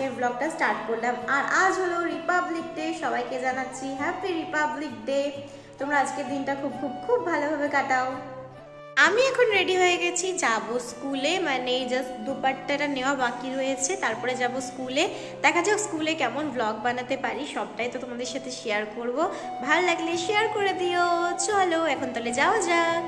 আজকের ব্লগটা স্টার্ট করলাম। আর আজ হলো রিপাবলিক ডে সবাইকে জানাচ্ছি হ্যাপি রিপাবলিক ডে তোমরা আজকের দিনটা খুব খুব খুব ভালোভাবে কাটাও। আমি এখন রেডি হয়ে গেছি, যাব স্কুলে মানে জাস্ট দুপাট্টাটা নেওয়া বাকি রয়েছে, তারপরে যাব স্কুলে দেখা যাক স্কুলে কেমন ব্লগ বানাতে পারি, সবটাই তো তোমাদের সাথে শেয়ার করব। ভালো লাগলে শেয়ার করে দিও। চলো, এখন তাহলে যাওয়া যাক।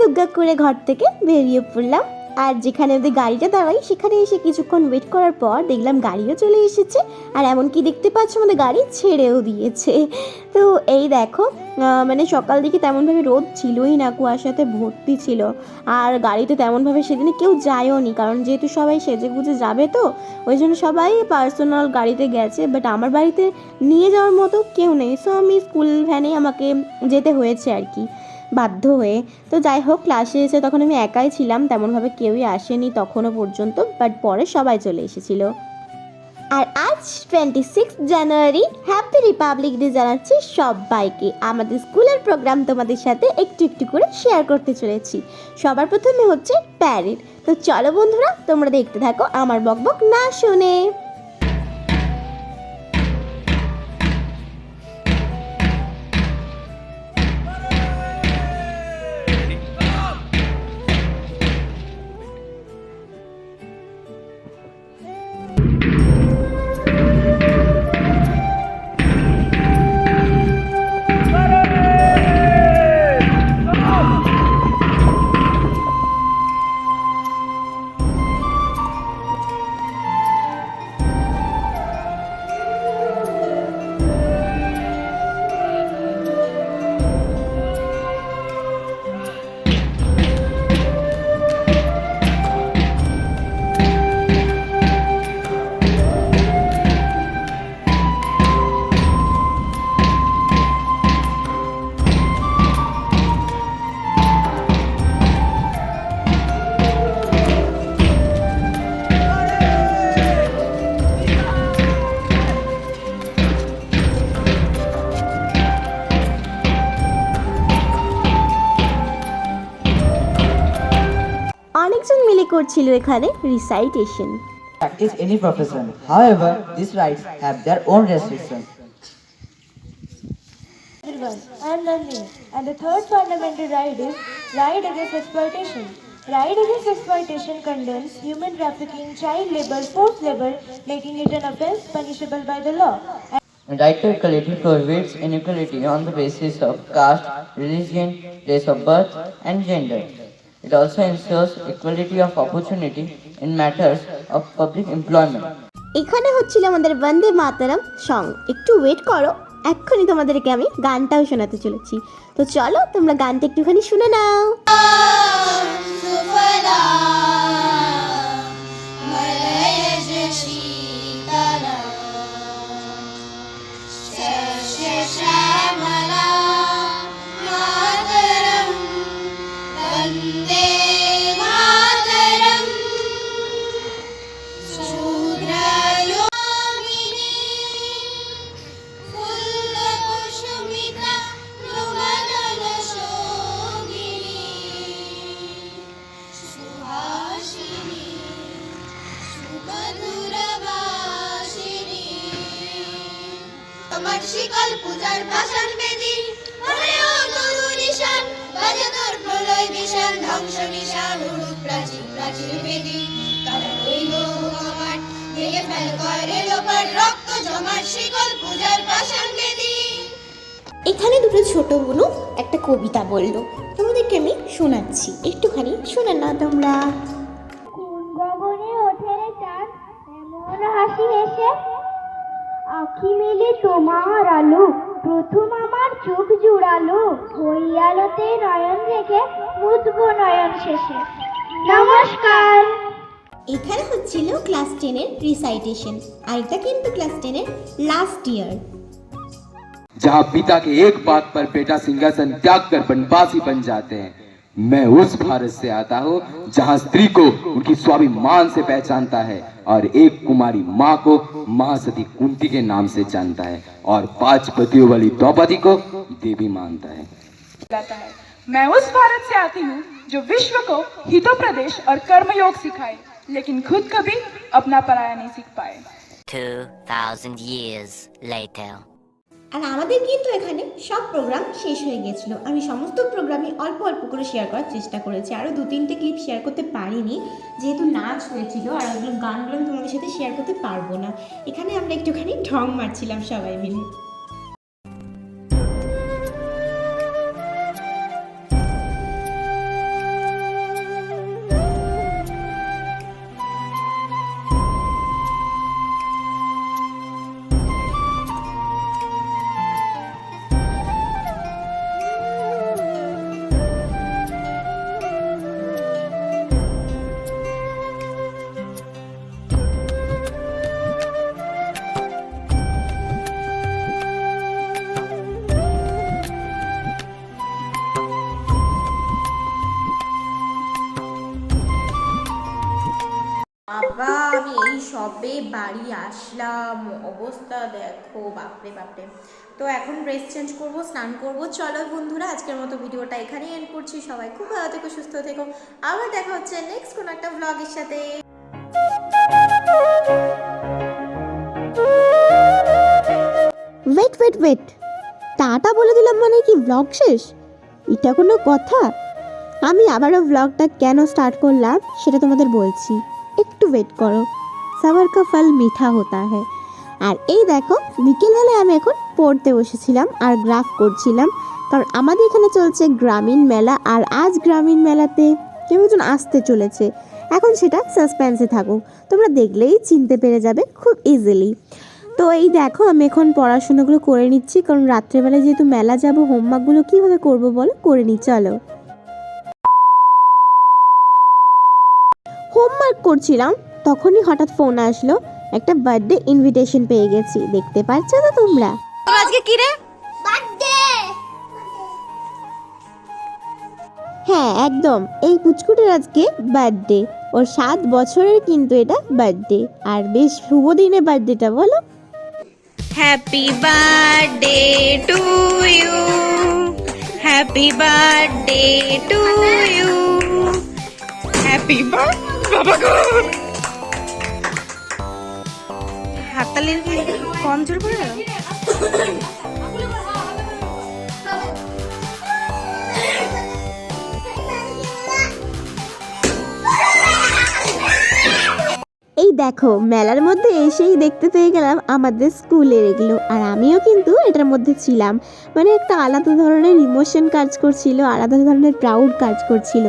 দুগ্গা করে ঘর থেকে বেরিয়ে পড়লাম। আর যেখানে ওদের গাড়িটা দাঁড়াই সেখানে এসে কিছুক্ষণ ওয়েট করার পর দেখলাম গাড়িও চলে এসেছে। আর এমনকি দেখতে পাচ্ছ আমাদের গাড়ি ছেড়েও দিয়েছে। তো এই দেখো মানে সকাল দিকে তেমনভাবে রোদ ছিলই না, কুয়াশাতে ভর্তি ছিল। আর গাড়িতে তেমনভাবে সেদিনে কেউ যায়ও নি, কারণ যেহেতু সবাই সেজে গুজে যাবে তো, ওই জন্য সবাই পার্সোনাল গাড়িতে গেছে বাট আমার বাড়িতে নিয়ে যাওয়ার মতো কেউ নেই। সো আমি স্কুল ভ্যানে আমাকে যেতে হয়েছে আর কি। বাধ্য হয়ে। তো যাই হোক ক্লাসে এসে তখন আমি একাই ছিলাম, তেমনভাবে কেউই আসেনি তখনও পর্যন্ত বাট পরে সবাই চলে এসেছিল। আর আজ twenty six January happy Republic Day জানাচ্ছি সবাইকে। আমাদের স্কুলের প্রোগ্রাম তোমাদের সাথে একটু একটু করে শেয়ার করতে চলেছি। সবার প্রথমে হচ্ছে প্যারেড তো চলো বন্ধুরা, তোমরা দেখতে থাকো আমার বকবক না শুনে। করছিল এখানে recitation practice any profession. However, these rights have their own restrictions. everyone. I am Nandini. And the third fundamental right is right against exploitation. Right against exploitation condemns human trafficking, child labor, forced labor, making it an offense punishable by the law. And right to equality prohibits inequality on the basis of caste, religion, place of birth, and gender. It also ensures equality of opportunity in matters of public employment. এখানে হচ্ছিল আমাদের Vande Mataram song একটু wait করো, এক্ষুনি তোমাদেরকে আমি গানটাও শোনাতে চলেছি। তো চলো, তোমরা গানটা একটুখানি শুনে নাও। ফেল করে লোপার রক্ত জমার শিকল পূজার বেদি। এখানে দুটো ছোট বোনু একটা কবিতা বলল। তোমাদেরকে আমি শোনাচ্ছি। একটুখানি শুনে না তোমরা। কোন গগনে ওঠে রে চাঁদ এমন হাসি হেসে আখি মেলে তোমার আলো প্রথম আমার চোখ জুড়ালো। ওই আলোতে নয়ন রেখে মুতব নয়ন শেষে। নমস্কার এখানে হচ্ছিল ক্লাস টেনের রিসাইটেশন আর এটা কিন্তু ক্লাস টেনের লাস্ট ইয়ার जहां पिता के एक बात पर बेटा सिंहासन त्याग कर बनवासी बन जाते हैं मैं उस भारत से आता हूं जहां स्त्री को उनकी स्वाभिमान से पहचानता है और एक कुमारी माँ को महासती कुंती के नाम से जानता है और पांच पतियों वाली द्रौपदी को देवी मानता है लाता है मैं उस भारत से आती हूँ जो विश्व को हितोप्रदेश और कर्मयोग सिखाए लेकिन खुद कभी अपना पराया नहीं सीख पाए 2,000 years later. আর আমাদের কিন্তু এখানে সব প্রোগ্রাম শেষ হয়ে গেছিলো আমি সমস্ত প্রোগ্রামই অল্প অল্প করে শেয়ার করার চেষ্টা করেছি আরও দু তিনটে ক্লিপ শেয়ার করতে পারিনি যেহেতু নাচ হয়েছিল আর ওগুলো গানগুলো আমি তোমাদের সাথে শেয়ার করতে পারবো না এখানে আমরা একটুখানি ঢং মারছিলাম সবাই মিলে বাড়ি আসলাম। অবস্থা দেখো, বাপরে বাপরে। তো এখন ড্রেস চেঞ্জ করব, স্নান করব। চলো বন্ধুরা, আজকের মতো ভিডিওটা এখানেই এন্ড করছি। সবাই খুব ভালো থেকো, সুস্থ থেকো। আবার দেখা হচ্ছে নেক্সট কোনো একটা ব্লগের সাথে। ওয়েট ওয়েট ওয়েট টাটা বলে দিলাম মানে কি ব্লগ শেষ? এটা কোনো কথা? আমি আবারও ব্লগটা কেন স্টার্ট করলাম, সেটা তোমাদের বলছি। একটু ওয়েট করো। সবার কা ফল মিঠা হতা হ্যায়। আর এই দেখো বিকেলবেলায় আমি এখন পড়তে বসেছিলাম আর গ্রাফ করছিলাম। কারণ আমাদের এখানে চলছে গ্রামীণ মেলা আর আজ গ্রামীণ মেলাতে কেউ একজন আসতে চলেছে। এখন সেটা সাসপেন্সে থাকুক। তোমরা দেখলেই চিনতে পেরে যাবে খুব ইজিলি তো এই দেখো, আমি এখন পড়াশোনাগুলো করে নিচ্ছি। কারণ রাত্রেবেলায় যেহেতু মেলা যাব হোমওয়ার্কগুলো কীভাবে করব বলো? করে নি চলো। হোমওয়ার্ক করছিলাম। তখনই হঠাৎ ফোন আসলো একটা বার্থডে ইনভিটেশন পেয়ে গেছি। দেখতে পাচ্ছ তো তোমরা? আজকে কি রে? হ্যাঁ একদম। এই পুচকুটের আজকে বার্থডে ওর সাত বছরের কিন্তু এটা বার্থডে আর বেশ শুভ দিনে বার্থডেটা বলো। Happy birthday to you happy birthday to you happy কম জোর এই দেখো, মেলার মধ্যে এসেই দেখতে পেয়ে গেলাম আমাদের স্কুলের এগুলো। আর আমিও কিন্তু এটার মধ্যে ছিলাম। মানে একটা আলাদা ধরনের ইমোশন কাজ করছিল, আলাদা ধরনের প্রাউড কাজ করছিল।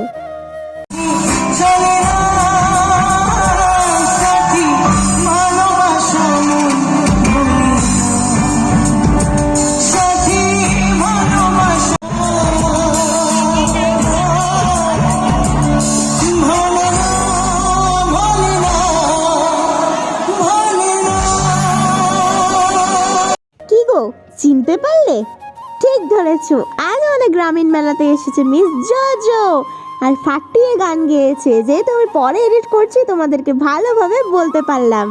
পারলে ঠিক ধরেছ। আজ আমাদের গ্রামীণ মেলাতে এসেছে মিস জজো। আর ফাটিয়ে গান গেয়েছে, যেহেতু আমি পরে এডিট করছি, তোমাদেরকে ভালোভাবে বলতে পারলাম।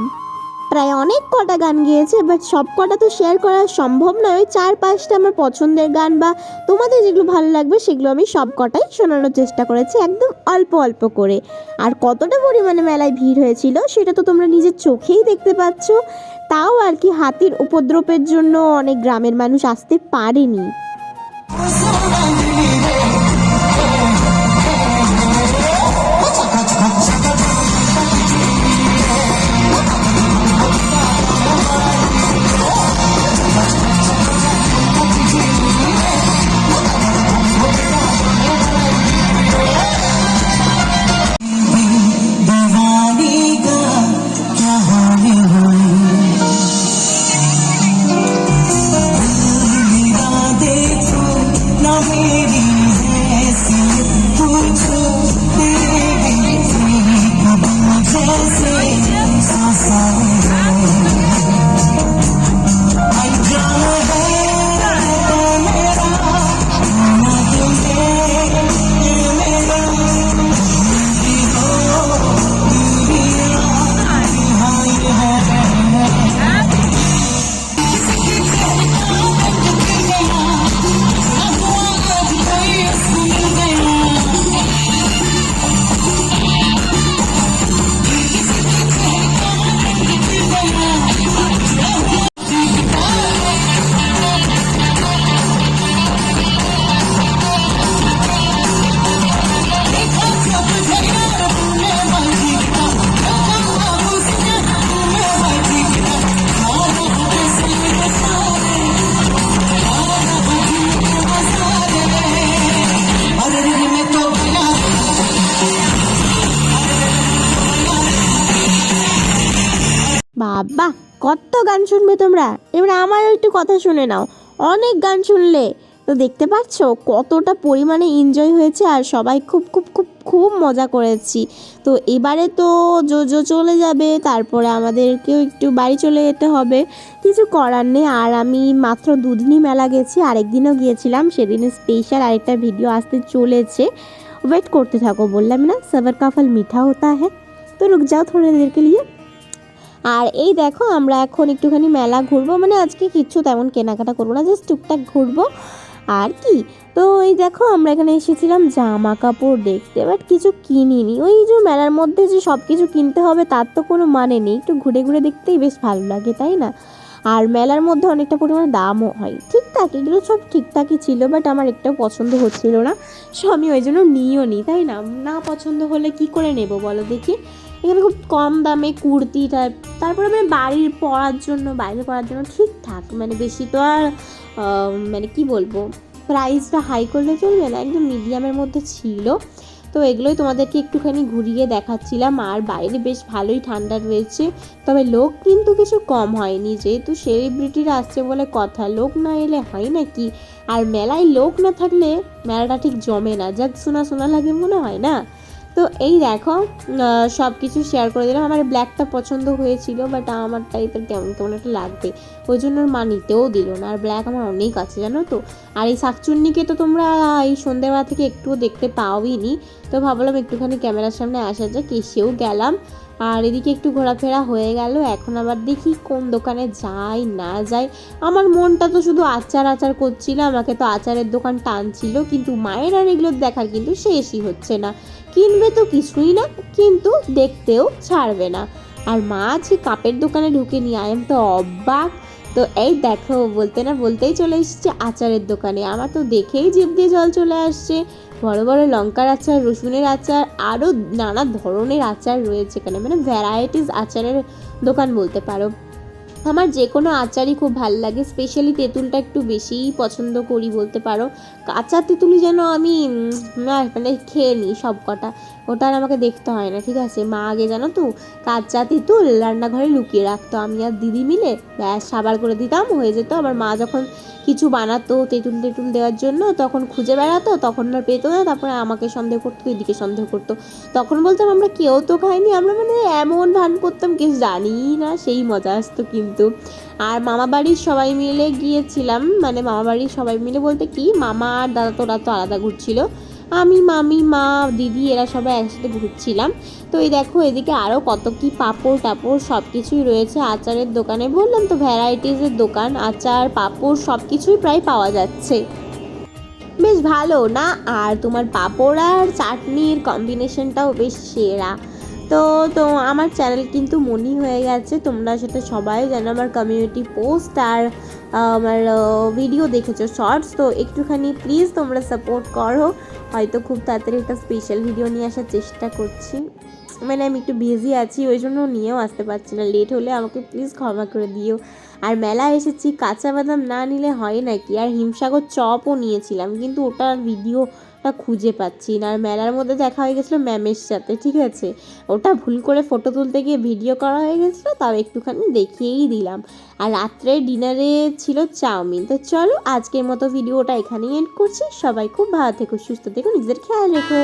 প্রায় অনেক কটা গান গিয়েছে বাট সব কটা তো শেয়ার করা সম্ভব নয়। চার পাঁচটা আমার পছন্দের গান বা তোমাদের যেগুলো ভালো লাগবে, সেগুলো আমি সব কটাই শোনানোর চেষ্টা করেছি, একদম অল্প অল্প করে। আর কতটা পরিমাণে মেলায় ভিড় হয়েছিল, সেটা তো তোমরা নিজের চোখেই দেখতে পাচ্ছ। তাও আর কি হাতির উপদ্রবের জন্য অনেক গ্রামের মানুষ আসতে পারেনি। বাবা, কত গান শুনবে তোমরা? এবার আমার একটু কথা শুনে নাও। অনেক গান শুনলে। তো দেখতে পাচ্ছ, কতটা পরিমাণে এনজয় হয়েছে আর সবাই খুব খুব খুব খুব মজা করেছি। তো এবারে তো জো জো চলে যাবে, তারপরে আমাদেরকেও একটু বাড়ি চলে যেতে হবে। কিছু করার নেই। আর আমি মাত্র দুদিনই মেলা গেছি, আরেকদিনও গিয়েছিলাম। সেদিনে স্পেশাল আরেকটা ভিডিও আসতে চলেছে। ওয়েট করতে থাকো, বললাম না, সবার কাফল মিঠা হতা হ্যাঁ তো রুক যাও, থোড়ে দেরকে লিয়ে। আর এই দেখো, আমরা এখন একটুখানি মেলা ঘুরবো। মানে আজকে কিচ্ছু তেমন কেনাকাটা করব না, জাস্ট টুকটাক ঘুরবো। আর কি? তো এই দেখো, আমরা এখানে এসেছিলাম জামা কাপড় দেখতে বাট কিছু কিনিনি। ওই যে মেলার মধ্যে যে সব কিছু কিনতে হবে, তার তো কোনো মানে নেই। একটু ঘুরে ঘুরে দেখতেই বেশ ভালো লাগে, তাই না? আর মেলার মধ্যে অনেকটা পরিমাণে দামও হয়। ঠিকঠাক এগুলো সব ঠিকঠাকই ছিল বাট আমার একটাও পছন্দ হচ্ছিল না। সো আমি ওই জন্য নিও নি, তাই না? না পছন্দ হলে কি করে নেব বলো দেখি? এখানে খুব কম দামে কুর্তি টাইপ তারপরে মানে বাড়ির পরার জন্য, বাইরে পরার জন্য ঠিকঠাক। মানে বেশি তো আর মানে কি বলব? প্রাইসটা হাই করলে চলবে না, একদম মিডিয়ামের মধ্যে ছিল। তো এগুলোই তোমাদেরকে একটুখানি ঘুরিয়ে দেখাচ্ছিলাম। আর বাইরে বেশ ভালোই ঠান্ডা রয়েছে, তবে লোক কিন্তু কিছু কম হয়নি। যেহেতু সেলিব্রিটিরা আসছে বলে কথা, লোক না এলে হয় নাকি? আর মেলায় লোক না থাকলে মেলাটা ঠিক জমে না। যাক, শোনা শোনা লাগে মনে হয় না? তো এই দেখো সব কিছু শেয়ার করে দিলাম। আমার ব্ল্যাকটা পছন্দ হয়েছিল বাট আমার টাইপের কেমন কেমন একটা লাগবে, ওই জন্য মা নিতেও দিল না। আর ব্ল্যাক আমার অনেক আছে, জানো তো? আর এই শাকচুন্নিকে তো তোমরা এই সন্ধ্যেবেলা থেকে একটুও দেখতে পাওই নি তো ভাবলাম একটুখানি ক্যামেরার সামনে আসা যাক, এসেও গেলাম। আর এদিকে একটু ঘোরাফেরা হয়ে গেল। এখন আবার দেখি কোন দোকানে যাই, না যাই। আমার মনটা তো শুধু আচার আচার করছিল, আমাকে তো আচারের দোকান টানছিল, কিন্তু মায়ের আর এগুলো দেখার কিন্তু শেষই হচ্ছে না। কিনবে তো কিছুই না, কিন্তু দেখতেও ছাড়বে না। আর মা আজকে কাপের দোকানে ঢুকে নিয়ে আই এম তো অবাক। তো এই দেখো, বলতে না বলতেই চলে এসেছে আচারের দোকানে। আমার তো দেখেই জিভ দিয়ে জল চলে আসছে। বড় বড় লঙ্কার আচার, রসুনের আচার, আরও নানা ধরনের আচার রয়েছে এখানে। মানে ভ্যারাইটিস আচারের দোকান বলতে পারো। আমার যে কোনো আচারই খুব ভালো লাগে স্পেশালি তেঁতুলটা একটু বেশিই পছন্দ করি বলতে পারো। কাঁচা তেঁতুলি যেন আমি মানে খেয়ে নিই সব কটা ওটা আর আমাকে দেখতে হয় না, ঠিক আছে? মা আগে জানো তো, কাঁচা তেঁতুল রান্নাঘরে লুকিয়ে রাখতো। আমি আর দিদি মিলে, ব্যাস সাবার করে দিতাম, হয়ে যেত। আমার মা যখন কিছু বানাতো তেঁতুল তেঁতুল দেওয়ার জন্য, তখন খুঁজে বেড়াতো, তখন আর পেতো না, তারপরে আমাকে সন্দেহ করতো এদিকে সন্দেহ করতো। তখন বলতাম, আমরা কেউ তো খাইনি, আমরা মানে এমন ভান করতাম কেউ জানি না, সেই মজা আসতো কিন্তু। আর মামা বাড়ির সবাই মিলে গিয়েছিলাম মানে মামা বাড়ির সবাই মিলে বলতে কি, মামা আর দাদা তোরা তো আলাদা ঘুরছিল। আমি, মামি, মা, দিদি, এরা সবাই একসাথে ঘুরছিলাম। তো এই দেখো, এদিকে আরও কত কি পাঁপড় টাপড় সব কিছুই রয়েছে। আচারের দোকানে বললাম তো ভ্যারাইটিসের দোকান, আচার, পাঁপড় সব কিছুই প্রায় পাওয়া যাচ্ছে। বেশ ভালো, না? আর তোমার পাঁপড় আর চাটনির কম্বিনেশনটাও বেশ সেরা। তো তো আমার চ্যানেল কিন্তু মনি হয়ে গেছে। তোমরা সেটা সবাই জানো, আমার কমিউনিটি পোস্ট আর আমার ভিডিও দেখেছ শর্টস তো একটুখানি প্লিজ তোমরা সাপোর্ট করো। হয়তো খুব তাড়াতাড়ি একটা স্পেশাল ভিডিও নিয়ে আসার চেষ্টা করছি। মানে আমি একটু বিজি আছি, ওই জন্য নিয়েও আসতে পারছি না। লেট হলে আমাকে প্লিজ ক্ষমা করে দিও। আর মেলা এসেছি, কাঁচা বাদাম না নিলে হয় নাকি? আর হিমসাগর চপও নিয়েছিলাম, কিন্তু ওটার ভিডিওটা খুঁজে পাচ্ছি না। আর মেলার মধ্যে দেখা হয়ে গেছিল ম্যামের সাথে, ঠিক আছে? ওটা ভুল করে ফটো তুলতে গিয়ে ভিডিও করা হয়ে গেছিল, তাও একটুখানি দেখিয়েই দিলাম। আর রাত্রে ডিনারে ছিল চাউমিন। তো চলো, আজকের মতো ভিডিওটা এখানেই এন্ড করছি। সবাই খুব ভালো থেকো, সুস্থ থেকো, নিজের খেয়াল রেখো।